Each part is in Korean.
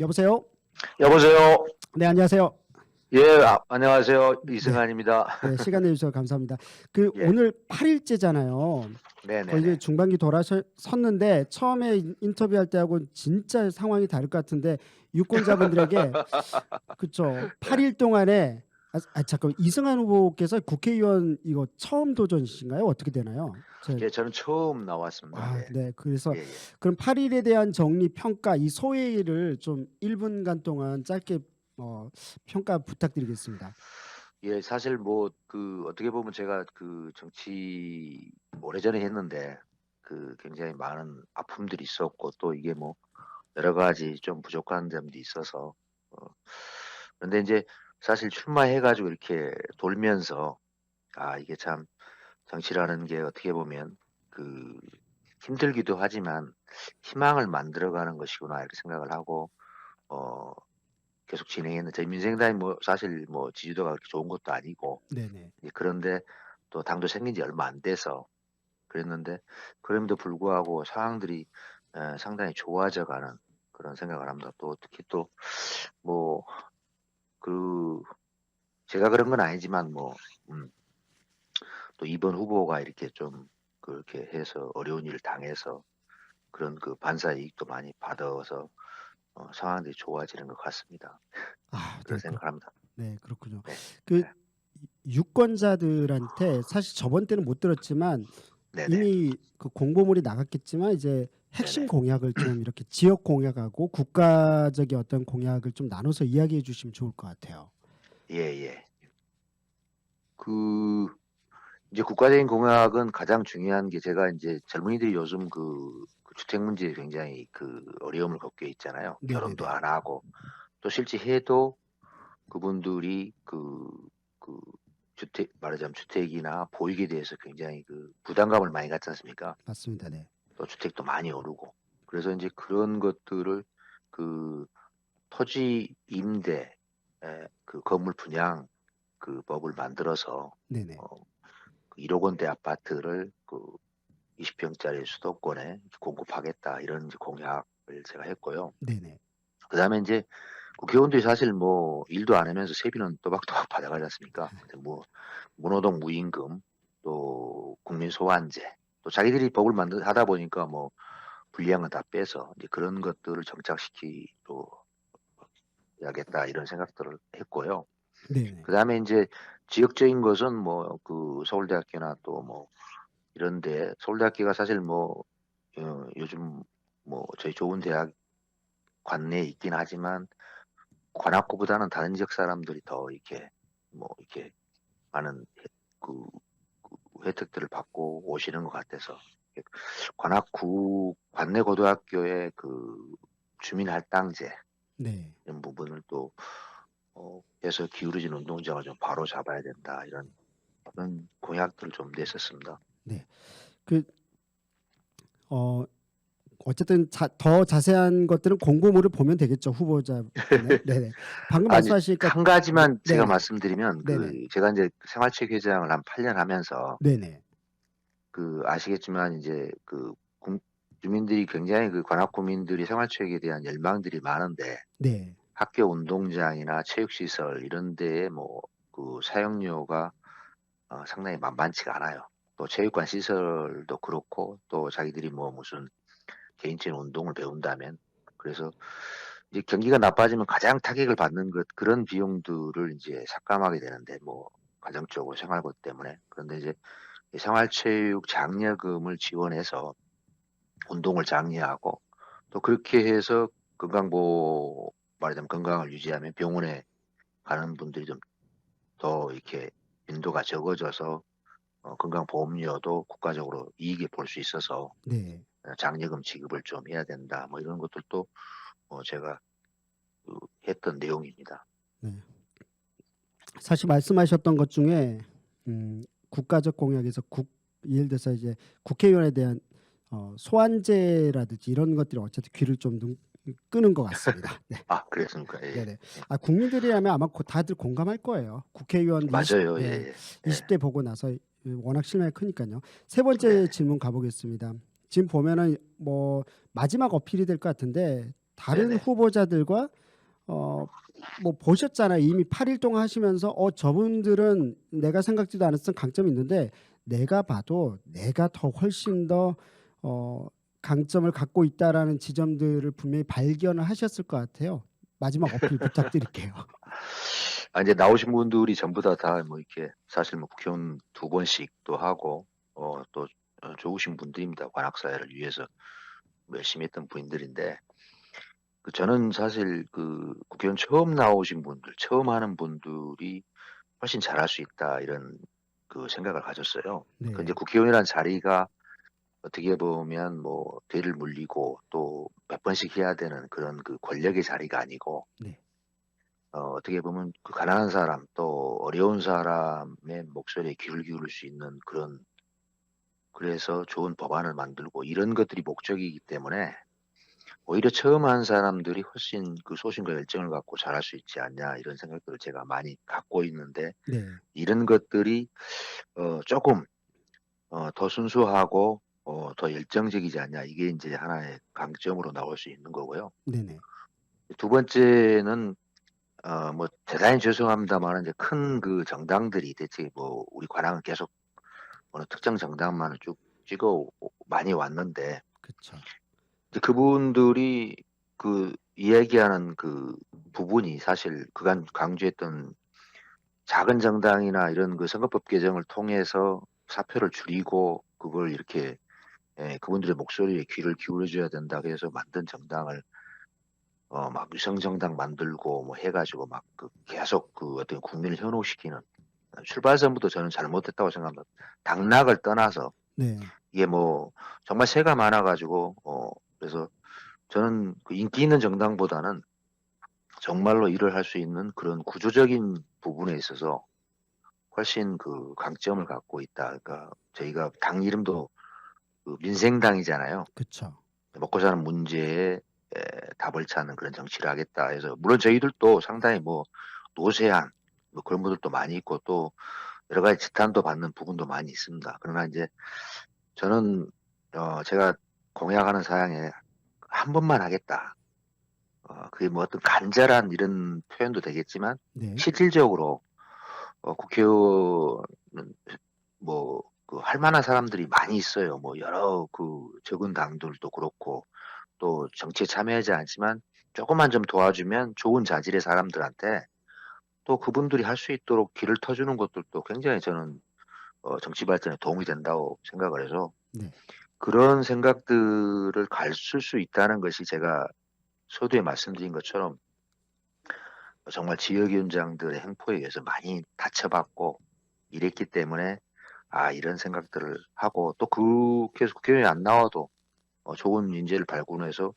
여보세요? 여보세요. 네, 안녕하세요. 예, 아, 안녕하세요. 이승환입니다. 네, 시간 내주셔서 감사합니다. 그 예. 오늘 8일째잖아요. 네네. 거의 이제 중반기 돌아섰는데 처음에 인- 인터뷰할 때하고 진짜 상황이 다를 것 같은데 유권자분들에게 그쵸 8일 동안에 아, 아 잠깐 이승환 후보께서 국회의원 이거 처음 도전이신가요? 어떻게 되나요? 제- 예, 저는 처음 나왔습니다. 아, 네. 네. 그래서 예, 예. 그럼 8일에 대한 정리 평가 이 소회를 좀 1분간 동안 짧게 어, 평가 부탁드리겠습니다. 예, 사실 뭐 그 어떻게 보면 제가 그 정치 오래전에 했는데 그 굉장히 많은 아픔들이 있었고 또 이게 뭐 여러 가지 좀 부족한 점들이 있어서 어, 그런데 이제 사실 출마해가지고 이렇게 돌면서 아 이게 참 정치라는 게 어떻게 보면 그 힘들기도 하지만 희망을 만들어가는 것이구나 이렇게 생각을 하고 어 계속 진행했는데 저희 민생당이 뭐 사실 뭐 지지도가 그렇게 좋은 것도 아니고 네네. 이제 그런데 또 당도 생긴 지 얼마 안 돼서 그랬는데 그럼에도 불구하고 상황들이 에, 상당히 좋아져가는 그런 생각을 합니다. 또 특히 또 뭐 그 제가 그런 건 아니지만 뭐 음, 또 이번 후보가 이렇게 좀 그렇게 해서 어려운 일을 당해서 그런 그 반사 이익도 많이 받아서 어, 상황들이 좋아지는 것 같습니다. 아, 그런 네, 그, 생각을 합니다. 네, 그렇군요. 네. 그 네. 유권자들한테 사실 저번 때는 못 들었지만 네네. 이미 그 공보물이 나갔겠지만 이제 핵심 네네. 공약을 좀 이렇게 지역 공약하고 국가적인 어떤 공약을 좀 나눠서 이야기해 주시면 좋을 것 같아요. 예, 예. 그, 이제 국가적인 공약은 가장 중요한 게 제가 이제 젊은이들이 요즘 그, 그 주택 문제에 굉장히 그 어려움을 겪게 있잖아요. 네네네. 결혼도 안 하고 또 실제 해도 그분들이 그, 그 주택, 말하자면 주택이나 보육에 대해서 굉장히 그 부담감을 많이 갖지 않습니까? 맞습니다. 네. 또 주택도 많이 오르고 그래서 이제 그런 것들을 그 토지 임대 에, 그 건물 분양 그 법을 만들어서 네네. 어, 그 1억 원대 아파트를 그 20평짜리 수도권에 공급하겠다 이런 이제 공약을 제가 했고요. 네네. 그다음에 이제 국회의원들이 사실 뭐 일도 안 하면서 세비는 또박또박 받아가지 않습니까? 뭐 무노동 무임금 또 국민 소환제 또 자기들이 법을 만들 하다 보니까 뭐 불리한 건 다 빼서 이제 그런 것들을 정착시키로 야겠다 이런 생각들을 했고요. 네네. 그다음에 이제 지역적인 것은 뭐 그 서울대학교나 또 뭐 이런데 서울대학교가 사실 뭐 어, 요즘 뭐 저희 좋은 대학 관내에 있긴 하지만 관악구보다는 다른 지역 사람들이 더 이렇게 뭐 이렇게 많은 그 혜택들을 받고 오시는 것 같아서 관악구 관내 고등학교의 그 주민 할당제 네. 이런 부분을 또 어, 해서 기울어진 운동장을 좀 바로 잡아야 된다 이런 그런 공약들을 좀 냈었습니다. 그 어, 어쨌든 자, 더 자세한 것들은 공보물을 보면 되겠죠 후보자. 네. 네네. 방금 말씀하시니까 한 가지만 네. 제가 네네. 말씀드리면 그 네네. 제가 이제 생활체육 회장을 한 8년 하면서 네네. 그 아시겠지만 이제 그 국- 주민들이 굉장히 그 관악 구민들이 생활체육에 대한 열망들이 많은데 네. 학교 운동장이나 체육시설 이런 데에 뭐 그 사용료가 어, 상당히 만만치가 않아요. 또 체육관 시설도 그렇고 또 자기들이 뭐 무슨 개인적인 운동을 배운다면 그래서 이제 경기가 나빠지면 가장 타격을 받는 것 그런 비용들을 이제 삭감하게 되는데 뭐 가정적으로 생활비 때문에 그런데 이제 이 생활체육 장려금을 지원해서 운동을 장려하고 또 그렇게 해서 건강보호 말하자면 건강을 유지하면 병원에 가는 분들이 좀 더 이렇게 빈도가 적어져서 어, 건강보험료도 국가적으로 이익에 볼수 있어서 네. 어, 장려금 지급을 좀 해야 된다. 뭐 이런 것들도 어, 제가 그 했던 내용입니다. 사실 말씀하셨던 것 중에 음, 국가적 공약에서 국 예를 들어서 이제 국회의원에 대한 어, 소환제라든지 이런 것들이 어쨌든 귀를 좀 눈, 끄는 것 같습니다. 네. 아, 그랬습니까? 예. 네네. 아 국민들이라면 아마 고- 다들 공감할 거예요. 국회의원 맞아요. 20, 예, 네, 예. 20대 보고 나서 워낙 실망이 크니까요. 세 번째 네. 질문 가보겠습니다. 지금 보면은 뭐 마지막 어필이 될 것 같은데 다른 네네. 후보자들과 어 뭐 보셨잖아요. 이미 8일 동안 하시면서 어 저분들은 내가 생각지도 않았던 강점이 있는데 내가 봐도 내가 더 훨씬 더 어 강점을 갖고 있다라는 지점들을 분명히 발견을 하셨을 것 같아요. 마지막 어필 부탁드릴게요. 아 이제 나오신 분들이 전부 다 다 뭐 이렇게 사실 뭐 국회의원 두 번씩도 하고 어또어 좋으신 분들입니다. 관악 사회를 위해서 열심히 했던 분들인데 그 저는 사실 그 국회의원 처음 나오신 분들, 처음 하는 분들이 훨씬 잘할 수 있다 이런 그 생각을 가졌어요. 네. 그 이제 국회의원이라는 자리가 어떻게 보면 뭐 대를 물리고 또 몇 번씩 해야 되는 그런 그 권력의 자리가 아니고 네. 어 어떻게 보면 그 가난한 사람 또 어려운 사람의 목소리에 귀를 기울일 수 있는 그런 그래서 좋은 법안을 만들고 이런 것들이 목적이기 때문에 오히려 처음 한 사람들이 훨씬 그 소신과 열정을 갖고 잘할 수 있지 않냐 이런 생각들을 제가 많이 갖고 있는데 네. 이런 것들이 어 조금 어 더 순수하고 어 더 열정적이지 않냐 이게 인제 하나의 강점으로 나올 수 있는 거고요. 네네. 두 번째는 어 뭐 대단히 죄송합니다마는 이제 큰 그 정당들이 대체 뭐 우리 관악은 계속 어느 특정 정당만을 쭉 찍어 오 많이 왔는데 그쵸. 이제 그분들이 그 이야기하는 그 부분이 사실 그간 강조했던 작은 정당이나 이런 그 선거법 개정을 통해서 사표를 줄이고 그걸 이렇게 예 그분들의 목소리에 귀를 기울여 줘야 된다고 해서 만든 정당을 어막 위성 정당 만들고 뭐 해 가지고 막 그 계속 그 어떤 국민을 현혹시키는 어 출발선부터 저는 잘못됐다고 생각합니다. 당락을 떠나서 네. 이게 뭐 정말 새가 많아 가지고 어 그래서 저는 그 인기 있는 정당보다는 정말로 일을 할 수 있는 그런 구조적인 부분에 있어서 훨씬 그 강점을 갖고 있다. 그러니까 저희가 당 이름도 그 민생당이잖아요. 그쵸. 먹고 사는 문제에 에 답을 찾는 그런 정치를 하겠다 해서 물론 저희들도 상당히 뭐 노세한 뭐 그런 분들도 많이 있고 또 여러 가지 지탄도 받는 부분도 많이 있습니다. 그러나 인제 저는 어 제가 공약하는 사항에 한 번만 하겠다. 어 그게 뭐 어떤 간절한 이런 표현도 되겠지만 네. 실질적으로 어 국회의원은 뭐그 할 만한 사람들이 많이 있어요. 뭐 여러 그 적은 당들도 그렇고 또 정치에 참여하지 않지만 쪼끔만 좀 도와주면 좋은 자질의 사람들한테 또 그분들이 할 수 있도록 길을 터 주는 것들도 굉장히 저는 어 정치 발전에 도움이 된다고 생각을 해서 네. 그런 생각들을 가르칠 수 있다는 것이 제가 서두에 말씀드린 것처럼 정말 지역위원장들의 행포에 의해서 많이 다쳐봤고 이랬기 때문에 아 이런 생각들을 하고 또 그 계속 국회의원이 안 나와도 어 좋은 인재를 발굴해서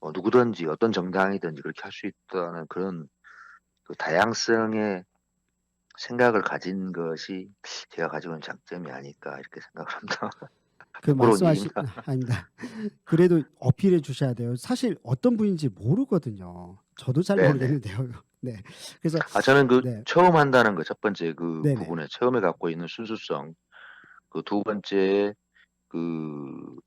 어 누구든지 어떤 정당이든지 그렇게 할 수 있다는 그런 그 다양성의 생각을 가진 것이 제가 가지고 있는 장점이 아닐까 이렇게 생각을 합니다. 그 말씀하신. 아 아닙니다. 그래도 어필해 주셔야 돼요. 사실 어떤 분인지 모르거든요. 저도 잘 네네. 모르겠는데요. 네. 그래서 아 저는 그 네. 처음 한다는 거첫 번째 그 네네. 부분에 처음에 갖고 있는 순수성 그 두 번째 그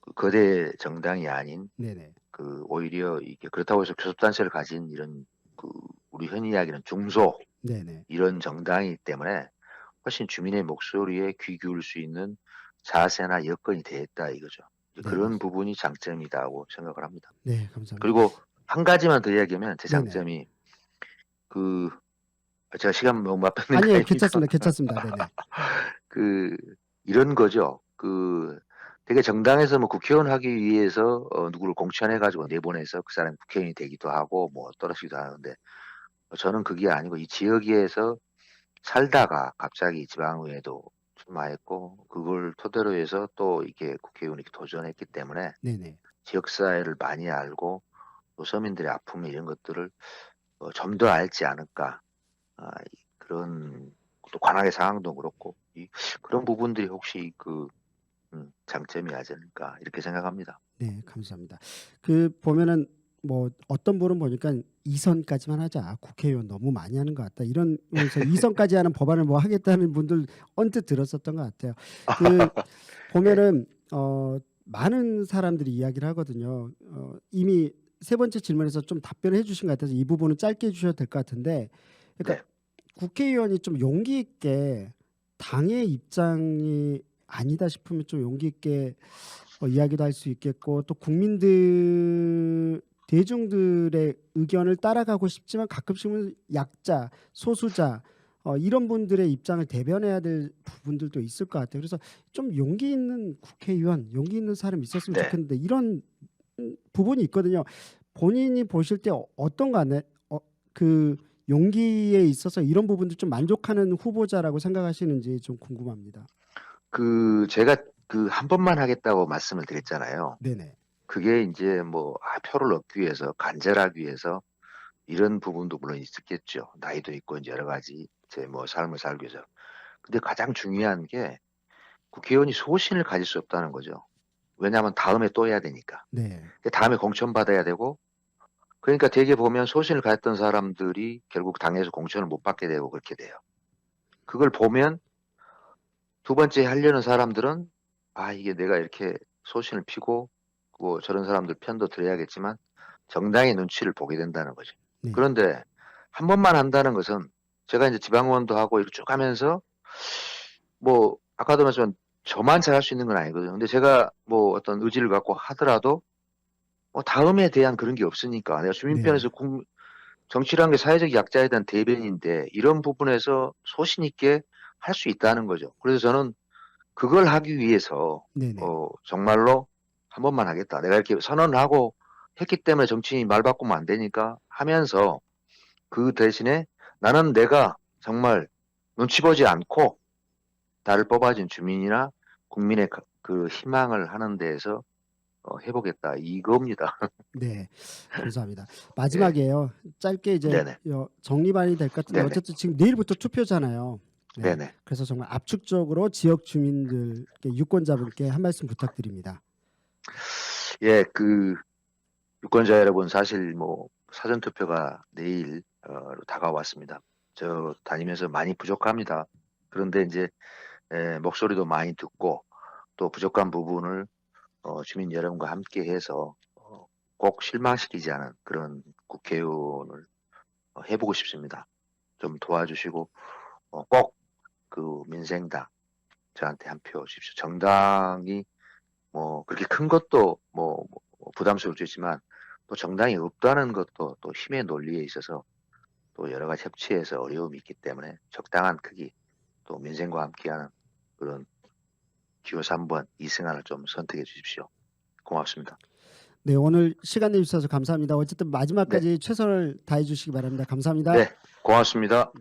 그 거대 정당이 아닌 네네. 그 오히려 이게 그렇다고 해서 교섭단체를 가진 이런 그 우리 흔히 이야기하는 중소 네네. 이런 정당이기 때문에 훨씬 주민의 목소리에 귀 기울일 수 있는 자세나 여건이 돼 있다 이거죠. 네. 그런 부분이 장점이다고 생각을 합니다. 네, 감사합니다. 그리고 한 가지만 더 이야기하면 제 네네. 장점이 그 제가 시간 너무 아니에요. 아닙니까? 괜찮습니다. 괜찮습니다. 네네. 그 이런 거죠. 그 되게 정당에서 뭐 국회의원 하기 위해서 어 누구를 공천해 가지고 내보내서 그 사람이 국회의원이 되기도 하고 뭐 떨어지기도 하는데 저는 그게 아니고 이 지역에서 살다가 갑자기 지방의회도 출마했고 그걸 토대로 해서 또 이렇게 국회의원에 도전했기 때문에 네네. 지역 사회를 많이 알고 또 서민들의 아픔 이런 것들을 어 좀더 알지 않을까. 아이 그런 또 관악의 상황도 그렇고 이 그런 부분들이 혹시 그 음 장점이 아닐까 이렇게 생각합니다. 네, 감사합니다. 그 보면은 뭐 어떤 분은 보니까 "2 선까지만 하자. 국회의원 너무 많이 하는 것 같다." 이러면서 2 선까지 하는 법안을 뭐 하겠다는 분들 언뜻 들었었던 것 같아요. 그 보면은 어 많은 사람들이 이야기를 하거든요. 어 이미 세 번째 질문에서 좀 답변을 해주신 것 같아서 이 부분은 짧게 해주셔도 될 것 같은데, 그러니까 국회의원이 좀 용기 있게 당의 입장이 아니다 싶으면 좀 용기 있게 어, 이야기도 할 수 있겠고 또 국민들 대중들의 의견을 따라가고 싶지만 가끔씩은 약자, 소수자 어, 이런 분들의 입장을 대변해야 될 부분들도 있을 것 같아요. 그래서 좀 용기 있는 국회의원, 용기 있는 사람 있었으면 네. 좋겠는데 이런 음, 부분이 있거든요. 본인이 보실 때 어- 어떤가 어, 그 용기에 있어서 이런 부분들 좀 만족하는 후보자라고 생각하시는지 좀 궁금합니다. 그 제가 그한 번만 하겠다고 말씀을 드렸잖아요. 네네. 그게 이제 뭐 아, 표를 얻기 위해서 간절하기 위해서 이런 부분도 물론 있었겠죠. 나이도 있고 이제 여러 가지 제 뭐 삶을 살기 위해서. 근데 가장 중요한 게 국회의원이 소신을 가질 수 없다는 거죠. 왜냐하면 다음에 또 해야 되니까. 네. 근데 다음에 공천 받아야 되고 그러니까 대개 보면 소신을 가졌던 사람들이 결국 당에서 공천을 못 받게 되고 그렇게 돼요. 그걸 보면 두 번째 하려는 사람들은 아 이게 내가 이렇게 소신을 피고 뭐 저런 사람들 편도 들어야겠지만 정당의 눈치를 보게 된다는 거죠. 네. 그런데 한 번만 한다는 것은 제가 이제 지방의원도 하고 이렇게 쭉 하면서 뭐 아까도 말씀한 저만 잘할 수 있는 건 아니거든요. 근데 제가 뭐 어떤 의지를 갖고 하더라도 뭐 다음에 대한 그런 게 없으니까 내가 주민편에서 국- 정치라는 게 사회적 약자에 대한 대변인데 이런 부분에서 소신 있게 할 수 있다는 거죠. 그래서 저는 그걸 하기 위해서 네네. 어, 정말로 한 번만 하겠다. 내가 이렇게 선언을 하고 했기 때문에 정치인이 말 바꾸면 안 되니까 하면서 그 대신에 나는 내가 정말 눈치 보지 않고 나를 뽑아준 주민이나 국민의 그- 그 희망을 하는 데에서 어, 해보겠다. 이겁니다. 네, 감사합니다. 마지막이에요. 짧게 이제 네네. 정리반이 될 것 같은데 네네. 어쨌든 지금 내일부터 투표잖아요. 네. 네네. 그래서 정말 압축적으로 지역 주민들께 유권자분께 한 말씀 부탁드립니다. 예, 그 유권자 여러분 사실 뭐 사전 투표가 내일 어, 다가왔습니다. 저 다니면서 많이 부족합니다. 그런데 이제 에, 목소리도 많이 듣고 또 부족한 부분을 어, 주민 여러분과 함께 해서 어, 꼭 실망시키지 않은 그런 국회의원을 어, 해보고 싶습니다. 좀 도와주시고 어, 꼭 그 민생당 저한테 한 표 주십시오. 정당이 뭐 그렇게 큰 것도 뭐, 뭐 부담스러울 수 있지만 또 정당이 없다는 것도 또 힘의 논리에 있어서 또 여러 가지 협치해서 어려움이 있기 때문에 적당한 크기 또 민생과 함께하는 그런 기호 3번 이승환을 좀 선택해 주십시오. 고맙습니다. 네, 오늘 시간 내주셔서 감사합니다. 어쨌든 마지막까지 최선을 다해 주시기 바랍니다. 감사합니다. 네, 고맙습니다.